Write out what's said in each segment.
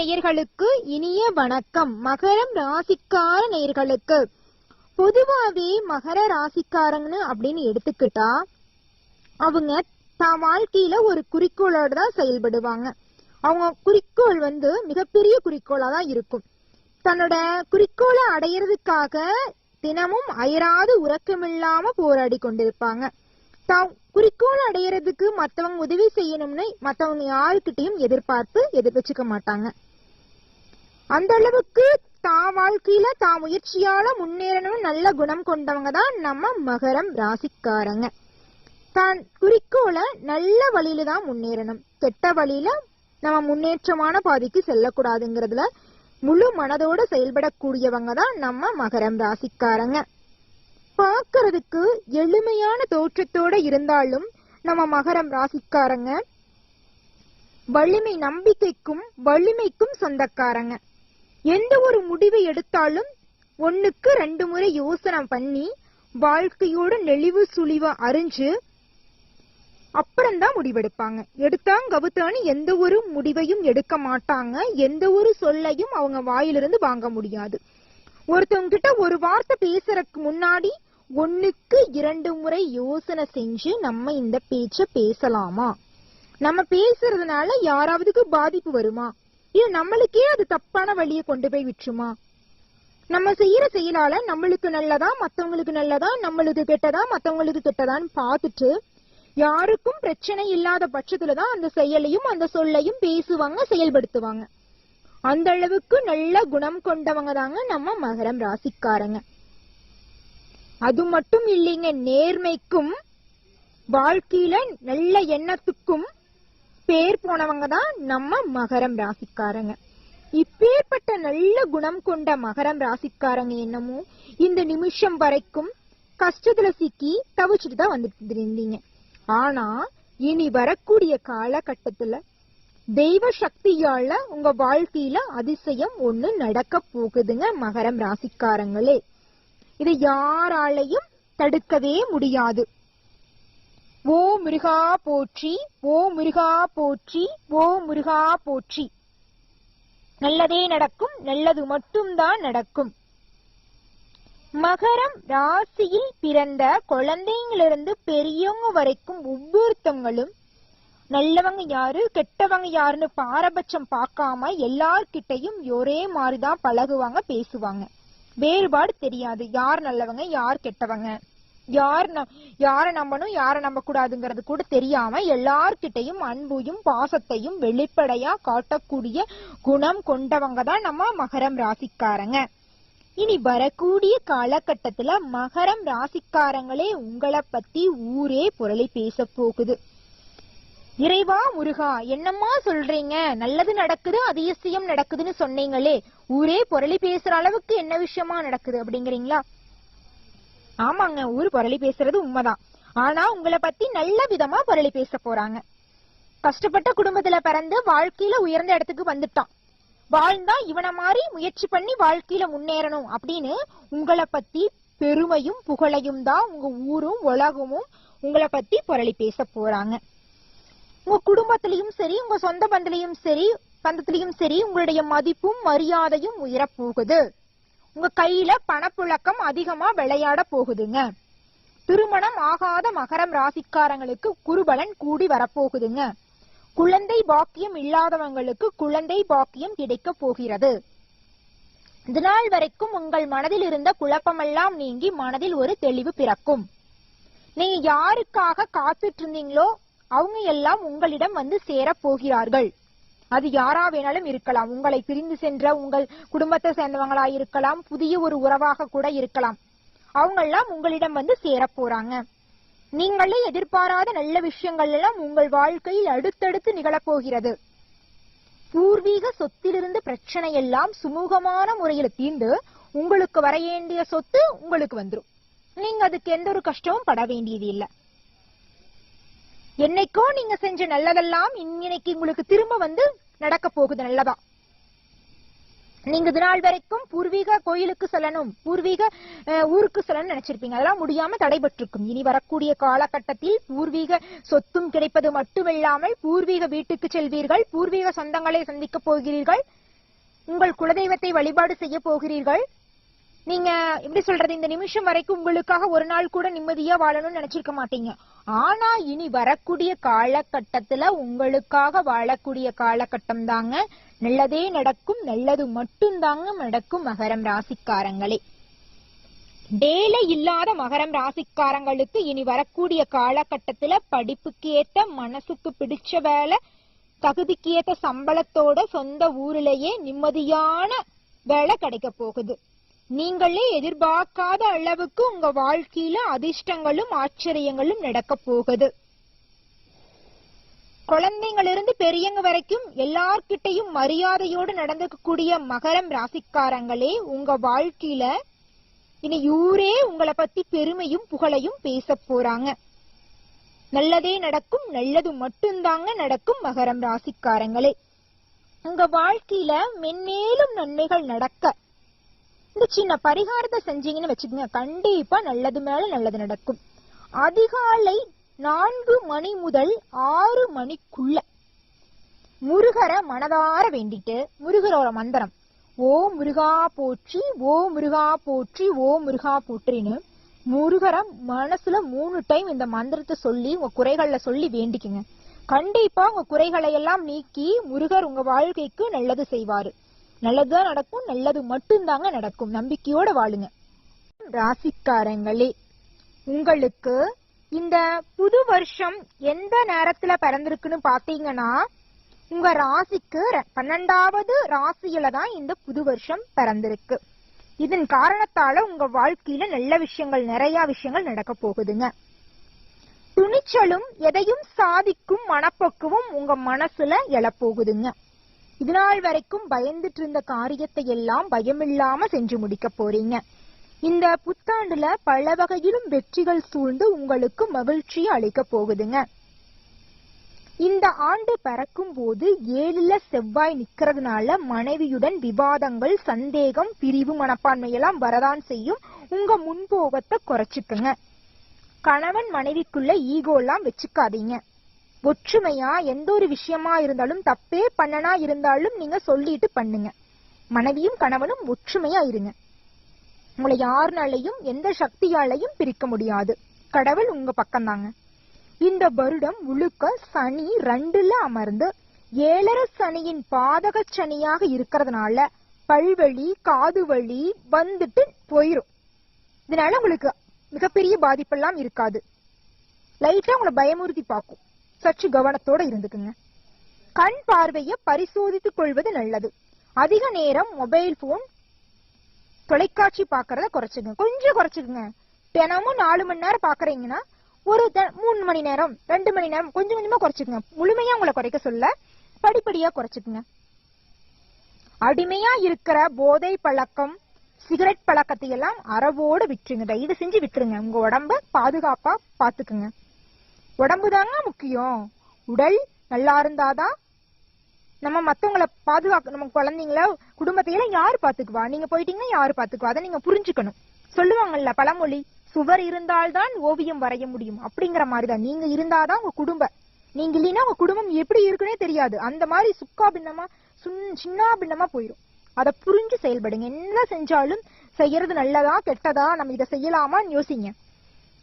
நேயர்களுக்கு இனிய வணக்கம். மகரம் ராசிக்கார நேயர்களுக்கு. பொதுவாவே மகர ராசிக்காரங்கன்னு அப்படின்னு எடுத்துக்கிட்டா அவங்க தான் வாழ்க்கையில ஒரு குறிக்கோளோட தான் செயல்படுவாங்க. அவங்க குறிக்கோள் வந்து மிகப்பெரிய குறிக்கோளா தான் இருக்கும். தன்னோட குறிக்கோளை அடையிறதுக்காக தினமும் அயராது உறக்கமில்லாம போராடி கொண்டிருப்பாங்க. தான் குறிக்கோள் அடையிறதுக்கு மத்தவங்க உதவி செய்யணும்னு மத்தவங்க யாருக்கிட்டையும் எதிர்பார்த்து எதிர் மாட்டாங்க. அந்த அளவுக்கு தான் வாழ்க்கையில தான் முயற்சியால முன்னேறணும்னு நல்ல குணம் கொண்டவங்க தான் நம்ம மகரம் ராசிக்காரங்க. தான் குறிக்கோளை நல்ல வழியில தான் முன்னேறணும். கெட்ட வழியில நம்ம முன்னேற்றமான பாதைக்கு செல்லக்கூடாதுங்கிறதுல முழு மனதோட செயல்படக்கூடியவங்க தான் நம்ம மகரம் ராசிக்காரங்க. பார்க்கறதுக்கு எளிமையான தோற்றத்தோட இருந்தாலும் நம்ம மகரம் ராசிக்காரங்க வலிமை நம்பிக்கைக்கும் வலிமைக்கும் சொந்தக்காரங்க. எந்த ஒரு முடிவை எடுத்தாலும் ஒன்னுக்கு ரெண்டு முறை யோசனை பண்ணி வாழ்க்கையோட நெளிவு சுழிவ அறிஞ்சு அப்புறம்தான் முடிவெடுப்பாங்க. எடுத்தாங்க கவுத்தான்னு எந்த ஒரு முடிவையும் எடுக்க மாட்டாங்க. எந்த ஒரு சொல்லையும் அவங்க வாயிலிருந்து வாங்க முடியாது. ஒருத்தவங்க கிட்ட ஒரு வார்த்தை பேசுறதுக்கு முன்னாடி ஒன்னுக்கு இரண்டு முறை யோசனை செஞ்சு நம்ம இந்த பேச்ச பேசலாமா? நம்ம பேசுறதுனால யாராவதுக்கு பாதிப்பு வருமா? இது நம்மளுக்கே அது தப்பான வழியை கொண்டு போய் விட்டுருமா? நம்ம செய்யற செயலால நம்மளுக்கு நல்லதா மத்தவங்களுக்கு நல்லதா நம்மளுக்கு கெட்டதா மத்தவங்களுக்கு கெட்டதான்னு பார்த்துட்டு யாருக்கும் பிரச்சனை இல்லாத பட்சத்துலதான் அந்த செயலையும் அந்த சொல்லையும் பேசுவாங்க செயல்படுத்துவாங்க. அந்த அளவுக்கு நல்ல குணம் கொண்டவங்க தாங்க நம்ம மகரம் ராசிக்காரங்க. அது மட்டும் இல்லைங்க நேர்மைக்கும் வாழ்க்கையில நல்ல எண்ணத்துக்கும் பேர் போனவங்க தான் நம்ம மகரம் ராசிக்காரங்க. இப்பேற்பட்ட நல்ல குணம் கொண்ட மகரம் ராசிக்காரங்க என்னமோ இந்த நிமிஷம் வரைக்கும் கஷ்டத்துல சிக்கி தவிச்சுட்டு தான் வந்துட்டு இருந்தீங்க. ஆனா இனி வரக்கூடிய காலகட்டத்துல தெய்வ சக்தியால உங்க வாழ்க்கையில அதிசயம் ஒண்ணு நடக்க போகுதுங்க மகரம் ராசிக்காரங்களே. இதை யாராலையும் தடுக்கவே முடியாது. ஓ முருகா போற்றி ஓ முருகா போற்றி ஓ முருகா போற்றி. நல்லதே நடக்கும் நல்லது மட்டும்தான் நடக்கும். மகரம் ராசியில் பிறந்த குழந்தைங்களிருந்து பெரியவங்க வரைக்கும் ஒவ்வொருத்தவங்களும் நல்லவங்க யாரு கெட்டவங்க யாருன்னு பாரபட்சம் பார்க்காம எல்லார்கிட்டையும் ஒரே மாதிரிதான் பழகுவாங்க பேசுவாங்க. வேறுபாடு தெரியாது யார் நல்லவங்க யார் கெட்டவங்க. யார் நம் யாரை நம்பணும் யாரை நம்ப கூடாதுங்கிறது கூட தெரியாம எல்லார்கிட்டையும் அன்பையும் பாசத்தையும் வெளிப்படையா காட்டக்கூடிய குணம் கொண்டவங்க தான் நம்ம மகரம் ராசிக்காரங்க. இனி வரக்கூடிய காலகட்டத்துல மகரம் ராசிக்காரங்களே உங்களை பத்தி ஊரே புரளி பேச போகுது. இறைவா முருகா என்னம்மா சொல்றீங்க? நல்லது நடக்குது அதிசயம் நடக்குதுன்னு சொன்னீங்களே. ஊரே புரளி பேசுற அளவுக்கு என்ன விஷயமா நடக்குது அப்படிங்கிறீங்களா? ஆமாங்க ஊர் புரளி பேசுறது உண்மைதான். ஆனா உங்களை பத்தி நல்ல விதமா புரளி பேச போறாங்க. கஷ்டப்பட்ட குடும்பத்துல பிறந்து வாழ்க்கையில உயர்ந்த இடத்துக்கு வந்துட்டான். வாழ்ந்தா இவனை மாதிரி முயற்சி பண்ணி வாழ்க்கையில முன்னேறணும் அப்படின்னு உங்களை பத்தி பெருமையும் புகழையும் தான் உங்க ஊரும் உலகமும் உங்களை பத்தி புரளி பேச போறாங்க. உங்க குடும்பத்திலயும் சரி உங்க சொந்த பந்தலையும் சரி பந்தத்திலையும் சரி உங்களுடைய மதிப்பும் மரியாதையும் உயரப்போகுது. உங்க கையில பணப்புழக்கம் அதிகமா விளையாட போகுதுங்க. திருமணம் ஆகாத மகரம் ராசிக்காரங்களுக்கு குருபலன் கூடி வரப்போகுதுங்க. குழந்தை பாக்கியம் இல்லாதவங்களுக்கு குழந்தை பாக்கியம் கிடைக்க போகிறது. இதனால் வரைக்கும் உங்கள் மனதில் இருந்த குழப்பமெல்லாம் நீங்கி மனதில் ஒரு தெளிவு பிறக்கும். நீங்க யாருக்காக காத்துட்டு இருந்தீங்களோ அவங்க எல்லாம் உங்களிடம் வந்து சேரப் போகிறார்கள். அது யாரா வேணாலும் இருக்கலாம். உங்களை பிரிந்து சென்ற உங்கள் குடும்பத்தை சேர்ந்தவங்களா இருக்கலாம். புதிய ஒரு உறவாக கூட இருக்கலாம். அவங்கெல்லாம் உங்களிடம் வந்து சேரப் போறாங்க. நீங்களே எதிர்பாராத நல்ல விஷயங்கள் எல்லாம் உங்கள் வாழ்க்கையில் அடுத்தடுத்து நிகழப்போகிறது பூர்வீக சொத்திலிருந்து பிரச்சனை எல்லாம் சுமூகமான முறையில தீர்ந்து உங்களுக்கு வர வேண்டிய சொத்து உங்களுக்கு வந்துடும் நீங்க அதுக்கு எந்த ஒரு கஷ்டமும் பட வேண்டியது இல்லை. என்னைக்கோ நீங்க செஞ்ச நல்லதெல்லாம் இன்னைக்கு உங்களுக்கு திரும்ப வந்து நடக்க போகுது நல்லதா? நீங்க இது நாள் வரைக்கும் பூர்வீக கோயிலுக்கு செல்லணும் பூர்வீக ஊருக்கு செல்லணும் நினைச்சிருப்பீங்க. அதெல்லாம் முடியாம தடைபட்டிருக்கும். இனி வரக்கூடிய காலகட்டத்தில் பூர்வீக சொத்தும் கிடைப்பது மட்டுமில்லாமல் பூர்வீக வீட்டுக்கு செல்வீர்கள் பூர்வீக சொந்தங்களை சந்திக்க போகிறீர்கள் உங்கள் குலதெய்வத்தை வழிபாடு செய்ய போகிறீர்கள் நீங்க எப்படி சொல்றது இந்த நிமிஷம் வரைக்கும் உங்களுக்காக ஒரு நாள் கூட நிம்மதியா வாழணும்னு நினைச்சிருக்க மாட்டீங்க. ஆனா இனி வரக்கூடிய காலகட்டத்துல உங்களுக்காக வாழக்கூடிய காலகட்டம் தாங்க. நல்லதே நடக்கும் நல்லது மட்டும்தாங்க நடக்கும் மகரம் ராசிக்காரங்களே. வேலை இல்லாத மகரம் ராசிக்காரங்களுக்கு இனி வரக்கூடிய காலகட்டத்துல படிப்புக்கு ஏத்த மனசுக்கு பிடிச்ச வேலை தகுதிக்கு ஏத்த சம்பளத்தோட சொந்த ஊரிலேயே நிம்மதியான வேலை கிடைக்க போகுது. நீங்களே எதிர்பார்க்காத அளவுக்கு உங்க வாழ்க்கையில அதிர்ஷ்டங்களும் ஆச்சரியங்களும் நடக்க போகுது. குழந்தைங்களிருந்து பெரியவங்க வரைக்கும் எல்லார்கிட்டையும் மரியாதையோடு நடந்துக்கக்கூடிய மகரம் ராசிக்காரங்களே உங்க வாழ்க்கையில இனி ஊரே உங்களை பத்தி பெருமையும் புகழையும் பேச போறாங்க. நல்லதே நடக்கும் நல்லது மட்டும்தாங்க நடக்கும் மகரம் ராசிக்காரங்களே. உங்க வாழ்க்கையில மென்மேலும் நன்மைகள் நடக்க இந்த சின்ன பரிகாரத்தை செஞ்சீங்கன்னு வச்சுக்கோங்க கண்டிப்பா நல்லது மேல நல்லது நடக்கும். அதிகாலை நான்கு மணி முதல் ஆறு மணிக்குள்ள முருகரை மனதார வேண்டிட்டு முருகரோட மந்திரம் ஓ முருகா போற்றி ஓ முருகா போற்றி ஓ முருகா போற்றின்னு முருகரை மனசுல மூணு டைம் இந்த மந்திரத்தை சொல்லி உங்க குறைகள்ல சொல்லி வேண்டிக்குங்க. கண்டிப்பா உங்க குறைகளை எல்லாம் நீக்கி முருகர் உங்க வாழ்க்கைக்கு நல்லது செய்வாரு. நல்லதுதான் நடக்கும் நல்லது மட்டும்தாங்க நடக்கும். நம்பிக்கையோட வாழுங்க. ராசிக்காரங்களே உங்களுக்கு இந்த புது வருஷம் எந்த நேரத்துல பிறந்திருக்குன்னு பாத்தீங்கன்னா உங்க ராசிக்கு ர- பன்னெண்டாவது ராசியில தான் இந்த புது வருஷம் பிறந்திருக்கு. இதன் காரணத்தால உங்க வாழ்க்கையில நல்ல விஷயங்கள் நிறைய விஷயங்கள் நடக்க போகுதுங்க. துணிச்சலும் எதையும் சாதிக்கும் மனப்பக்குவம் உங்க மனசுல எழப்போகுதுங்க. இதுநாள் வரைக்கும் பயந்துட்டு இருந்த காரியத்தை எல்லாம் பயமில்லாம செஞ்சு முடிக்க போறீங்க. இந்த புத்தாண்டுல பல வகையிலும் வெற்றிகள் சூழ்ந்து உங்களுக்கு மகிழ்ச்சியை அளிக்க போகுதுங்க. இந்த ஆண்டு பறக்கும் போது ஏழுல செவ்வாய் நிக்கிறதுனால மனைவியுடன் விவாதங்கள் சந்தேகம் பிரிவு மனப்பான்மையெல்லாம் வரதான் செய்யும். உங்க முன்போகத்தை குறைச்சிக்குங்க. கணவன் மனைவிக்குள்ள ஈகோ எல்லாம் வச்சுக்காதீங்க. ஒற்றுமையா எந்த ஒரு விஷயமா இருந்தாலும் தப்பே பண்ணனா இருந்தாலும் நீங்க சொல்லிட்டு பண்ணுங்க. மனைவியும் கணவனும் ஒற்றுமையா இருங்க. உங்களை யாருனாலையும் எந்த சக்தியாலையும் பிரிக்க முடியாது. கடவுள் உங்க பக்கம்தாங்க. இந்த வருடம் முழுக்க சனி ரெண்டுல அமர்ந்து ஏழரை சனியின் பாதக சனியாக இருக்கிறதுனால பல்வழி காது வலி வந்துட்டு போயிரும். இதனால உங்களுக்கு மிகப்பெரிய பாதிப்பெல்லாம் இருக்காது. லைட்டா உங்களை பயமுறுத்தி பார்க்கும். சற்று கவனத்தோட இருந்துக்குங்க. கண் பார்வையை பரிசோதித்துக் கொள்வது நல்லது. அதிக நேரம் மொபைல் போன் தொலைக்காட்சி பாக்குறத குறைச்சுங்க கொஞ்சம் குறைச்சுக்குங்க. தினமும் நாலு மணி நேரம் பாக்குறீங்கன்னா ஒரு த- மூணு மணி நேரம் ரெண்டு மணி நேரம் கொஞ்சம் கொஞ்சமா குறைச்சுக்குங்க. முழுமையா உங்களை குறைக்க சொல்ல படிப்படியா குறைச்சுக்குங்க. அடிமையா இருக்கிற போதை பழக்கம் சிகரெட் பழக்கத்தை எல்லாம் அறவோடு விட்டுருங்க. தயவு செஞ்சு விட்டுருங்க. உங்க உடம்ப பாதுகாப்பா பாத்துக்குங்க உடம்பு தாங்க முக்கியம். உடல் நல்லா இருந்தாதான் நம்ம மத்தவங்களை பாதுகாக்க நம்ம குழந்தைங்கள குடும்பத்தையில யாரு பாத்துக்குவா நீங்க போயிட்டீங்கன்னா யாரு பாத்துக்குவா அதை நீங்க புரிஞ்சுக்கணும். சொல்லுவாங்கல்ல பழமொழி சுவர் இருந்தால்தான் ஓவியம் வரைய முடியும். அப்படிங்கிற மாதிரிதான். நீங்க இருந்தாதான் உங்க குடும்பம் நீங்க இல்லைன்னா உங்க குடும்பம் எப்படி இருக்குன்னே தெரியாது. அந்த மாதிரி சுக்கா பின்னமா சுன் சின்ன பின்னமா போயிடும் அதை புரிஞ்சு செயல்படுங்க. என்ன செஞ்சாலும் செய்யறது நல்லதா கெட்டதா? நம்ம இதை செய்யலாமான்னு யோசிங்க.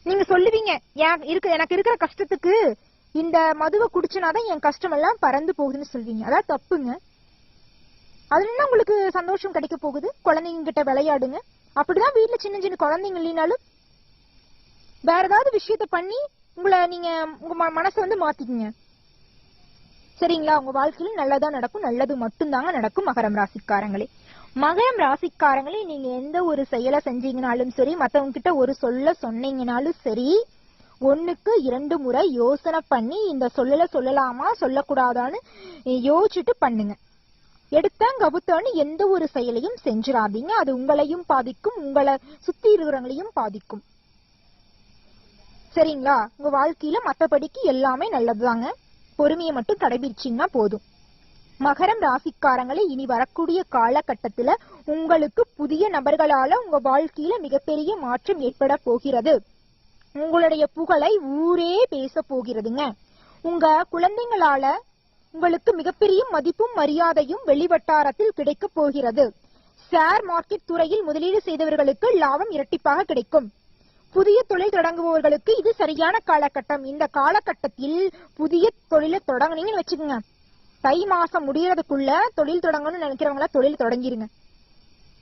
நீங்க சொல்லுவீங்க. "ஏன் இருக்கு எனக்கு இருக்கிற கஷ்டத்துக்கு இந்த மதுவை குடிச்சுனாதான் என் கஷ்டம் எல்லாம் பறந்து போகுதுன்னு சொல்வீங்க. அதான் தப்புங்க. அதுல என்ன உங்களுக்கு சந்தோஷம் கிடைக்க போகுது? குழந்தைங்க கிட்ட விளையாடுங்க. அப்படிதான் வீட்டுல சின்ன சின்ன குழந்தைங்க இல்லைனாலும் வேற ஏதாவது விஷயத்த பண்ணி உங்களை நீங்க உங்க ம- மனசை வந்து மாத்திக்கங்க. சரிங்களா? உங்க வாழ்க்கையில நல்லதா நடக்கும் நல்லது மட்டும்தாங்க நடக்கும் மகரம் ராசிக்காரங்களே. மகரம் ராசிக்காரங்களே நீங்க எந்த ஒரு செயலை செஞ்சீங்கனாலும் சரி மத்தவங்க கிட்ட ஒரு சொல்ல சொன்னீங்கனாலும் சரி ஒண்ணுக்கு இரண்டு முறை யோசனை பண்ணி இந்த சொல்லல சொல்லலாமா சொல்லக்கூடாதான்னு யோசிச்சுட்டு பண்ணுங்க. எடுத்தேன் கவுத்தான்னு எந்த ஒரு செயலையும் செஞ்சிடாதீங்க. அது உங்களையும் பாதிக்கும் உங்களை சுத்தி இருக்கிறவங்களையும் பாதிக்கும். சரிங்களா? உங்க வாழ்க்கையில மத்தபடிக்கு எல்லாமே நல்லதுதாங்க. பொறுமையை மட்டும் கடைபிடிச்சிங்கன்னா போதும். மகரம் ராசிக்காரங்களே இனி வரக்கூடிய காலகட்டத்துல உங்களுக்கு புதிய நபர்களால உங்க வாழ்க்கையில மிகப்பெரிய மாற்றம் ஏற்பட போகிறது. உங்களுடைய புகழை ஊரே பேச போகிறதுங்க. உங்க குழந்தைங்களால உங்களுக்கு மிகப்பெரிய மதிப்பும் மரியாதையும் வெளிவட்டாரத்தில் கிடைக்கப் போகிறது. ஷேர் மார்க்கெட் துறையில் முதலீடு செய்தவர்களுக்கு லாபம் இரட்டிப்பாக கிடைக்கும். புதிய தொழில் தொடங்குபவர்களுக்கு இது சரியான காலகட்டம். இந்த காலகட்டத்தில் புதிய தொழிலை தொடங்கினீங்கன்னு வச்சுக்கோங்க. தை மாசம் முடியறதுக்குள்ள தொழில் தொடங்கணும்னு நினைக்கிறவங்கள தொழில் தொடங்கிருங்க.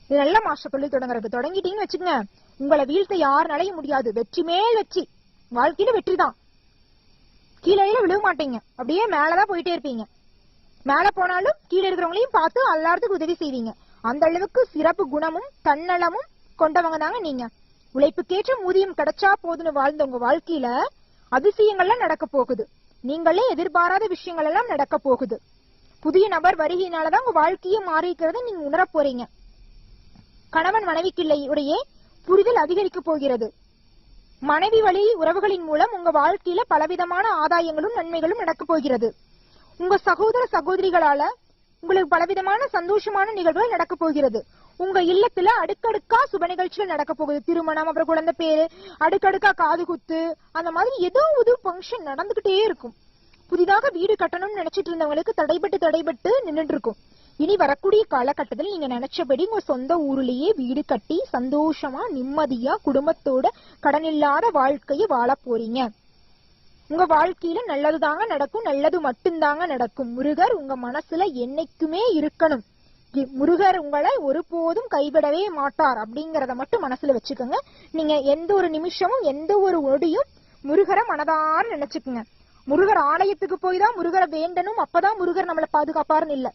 இது நல்ல மாசம் தொழில் தொடங்குறது தொடங்கிட்டீங்கன்னு வச்சுக்கோங்க. உங்களை வீழ்த்த யாருனாலையும் முடியாது. வெற்றி மேல் வெற்றி. வாழ்க்கையில வெற்றி தான். கீழே விழுக மாட்டீங்க. அப்படியே மேலதான் போயிட்டே இருப்பீங்க. மேல போனாலும் கீழே இருக்கிறவங்களையும் பார்த்து எல்லாத்துக்கும் உதவி செய்வீங்க. அந்த அளவுக்கு சிறப்பு குணமும் தன்னலமும் கொண்டவங்க தாங்க நீங்க. உழைப்புக்கேற்ற ஊதியம் கிடைச்சா போதுன்னு வாழ்ந்த உங்க வாழ்க்கையில அதிசயங்கள்லாம் நடக்க போகுது. நீங்களே எதிர்பாராத விஷயங்கள் எல்லாம் நடக்க போகுது. புதிய நபர் வருகையினாலதான் உங்க வாழ்க்கையே மாறிக்கிறத நீங்க உணரப் போறீங்க. கணவன் மனைவிக்கிடையே புரிதல் அதிகரிக்க போகிறது. மனைவி வழி உறவுகளின் மூலம் உங்க வாழ்க்கையில பலவிதமான ஆதாயங்களும் நன்மைகளும் நடக்க போகிறது. உங்க சகோதர சகோதரிகளால உங்களுக்கு பலவிதமான சந்தோஷமான நிகழ்வுகள் நடக்க போகிறது. உங்க இல்லத்துல அடுக்கடுக்கா சுப நிகழ்ச்சிகள் நடக்க போகுது. திருமணம் அப்புறம் குழந்தை பேரு அடுக்கடுக்கா காது குத்து அந்த மாதிரி ஏதோ ஒரு ஃபங்க்ஷன் நடந்துகிட்டே இருக்கும். புதிதாக வீடு கட்டணும்னு நினைச்சிட்டு இருந்தவங்களுக்கு தடைபட்டு தடைபட்டு நின்றுட்டு இருக்கும் இனி வரக்கூடிய காலகட்டத்தில் நீங்க நினைச்சபடி உங்க சொந்த ஊர்லயே வீடு கட்டி சந்தோஷமா நிம்மதியா குடும்பத்தோட கடன் இல்லாத வாழ்க்கையை வாழ போறீங்க. உங்க வாழ்க்கையில நல்லதுதாங்க நடக்கும் நல்லது மட்டும்தாங்க நடக்கும். முருகர் உங்க மனசுல என்னைக்குமே இருக்கணும். முருகர் உங்களை ஒருபோதும் கைவிடவே மாட்டார் அப்படிங்கறத மட்டும் மனசுல வச்சுக்கோங்க. நீங்க எந்த ஒரு நிமிஷமும் எந்த ஒரு ஒடியும் முருகரை மனதார நினைச்சுக்குங்க. முருகர் ஆலயத்துக்கு போய் தான் முருகரை வேண்டணும் அப்பதான் முருகர் நம்மளை பாதுகாப்பாருன்னு இல்ல.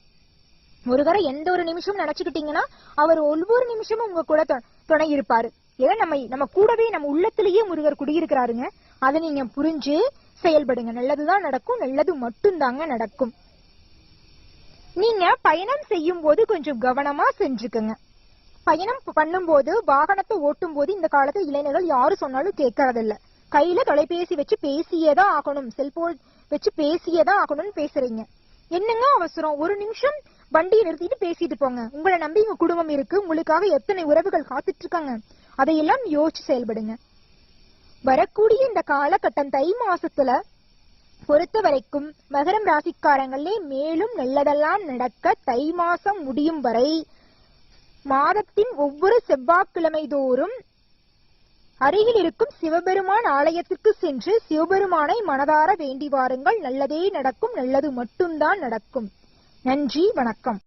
முருகரை எந்த ஒரு நிமிஷமும் நினைச்சுக்கிட்டீங்கன்னா அவர் ஒவ்வொரு நிமிஷமும் உங்க கூட தொ- துணை இருப்பாரு ஏன்னா நம்ம நம்ம கூடவே நம்ம உள்ளத்திலேயே முருகர் குடியிருக்கிறாருங்க. அதை நீங்க புரிஞ்சு செயல்படுங்க. நல்லதுதான் நடக்கும் நல்லது மட்டும்தாங்க நடக்கும். நீங்க பயணம் செய்யும் போது கொஞ்சம் கவனமா செஞ்சுக்கங்க. பயணம் பண்ணும்போது வாகனத்தை ஓட்டும் போது இந்த காலத்து இளைஞர்கள் யாரு சொன்னாலும் கேட்கறதில்ல. கையில தொலைபேசி வச்சு பேசியேதான் ஆகணும். செல்போன் வச்சு பேசியேதான் ஆகணும்னு பேசுறீங்க. என்னங்க அவசரம்? ஒரு நிமிஷம் வண்டியை நிறுத்திட்டு பேசிட்டு போங்க. உங்களை நம்பி உங்க குடும்பம் இருக்கு. உங்களுக்காக எத்தனை உறவுகள் காத்துட்டு இருக்காங்க அதையெல்லாம் யோசிச்சு செயல்படுங்க. வரக்கூடிய இந்த காலகட்டம் தை மாசத்துல பொறுத்த வரைக்கும் மகரம் ராசிக்காரங்களே மேலும் நல்லதெல்லாம் நடக்க தை மாசம் முடியும் வரை மாதத்தின் ஒவ்வொரு செவ்வாய்க்கிழமை தோறும் அருகில் இருக்கும் சிவபெருமான் ஆலயத்திற்கு சென்று சிவபெருமானை மனதார வேண்டி வாருங்கள். நல்லதே நடக்கும் நல்லது மட்டும்தான் நடக்கும். நன்றி வணக்கம்.